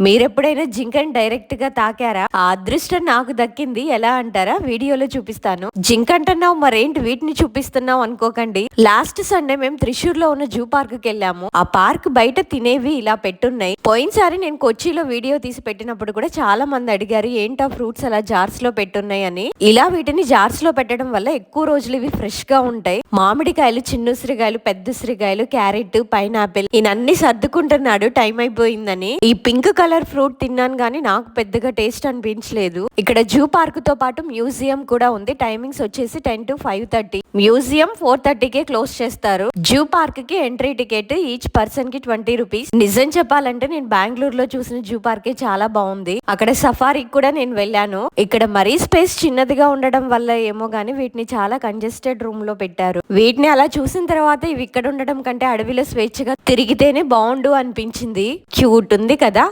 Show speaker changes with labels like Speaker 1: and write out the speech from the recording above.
Speaker 1: మీరెప్పుడైనా జింకని డైరెక్ట్గా తాకారా? ఆ అదృష్టం నాకు దక్కింది. ఎలా అంటారా? వీడియోలో చూపిస్తాను. జింక్ అంటున్నావు మరేంటి? వీటిని చూపిస్తున్నావు అనుకోకండి. లాస్ట్ సండే మేము త్రిశూర్లో ఉన్న జూ పార్క్కి వెళ్ళాము. ఆ పార్క్ బయట తినేవి ఇలా పెట్టున్నాయి. పోయినసారి నేను కొచ్చిలో వీడియో తీసి పెట్టినప్పుడు కూడా చాలా మంది అడిగారు ఏంటా ఫ్రూట్స్ అలా జార్స్లో పెట్టున్నాయి అని. ఇలా వీటిని జార్స్లో పెట్టడం వల్ల ఎక్కువ రోజులు ఇవి ఫ్రెష్గా ఉంటాయి. మామిడికాయలు చిన్న ఉసిరికాయలు పెద్ద ఉసిరికాయలు క్యారెట్ పైనాపిల్ ఈయనన్ని సర్దుకుంటున్నాడు. టైం అయిపోయిందని. ఈ పింక్ కలర్ ఫ్రూట్ తిన్నాను కానీ నాకు పెద్దగా టేస్ట్ అనిపించలేదు. ఇక్కడ జూ పార్క్తో పాటు మ్యూజియం కూడా ఉంది. టైమింగ్స్ వచ్చేసి ten to five thirty museum four థర్టీకే క్లోజ్ చేస్తారు. జూ పార్క్కి ఎంట్రీ టికెట్ ఈచ్ పర్సన్కి ట్వంటీ రూపీస్ నిజం చెప్పాలంటే నేను బెంగళూరులో చూసిన జూ పార్క్ చాలా బాగుంది. అక్కడ సఫారీకి కూడా నేను వెళ్ళాను. ఇక్కడ మరీ స్పేస్ చిన్నదిగా ఉండడం వల్ల ఏమో గానీ వీటిని చాలా కంజెస్టెడ్ రూమ్లో పెట్టారు. వీటిని అలా చూసిన తర్వాత ఇవి ఇక్కడ ఉండడం కంటే అడవిలో స్వేచ్ఛగా తిరిగితేనే బాగుండు అనిపించింది. క్యూట్ ఉంది కదా?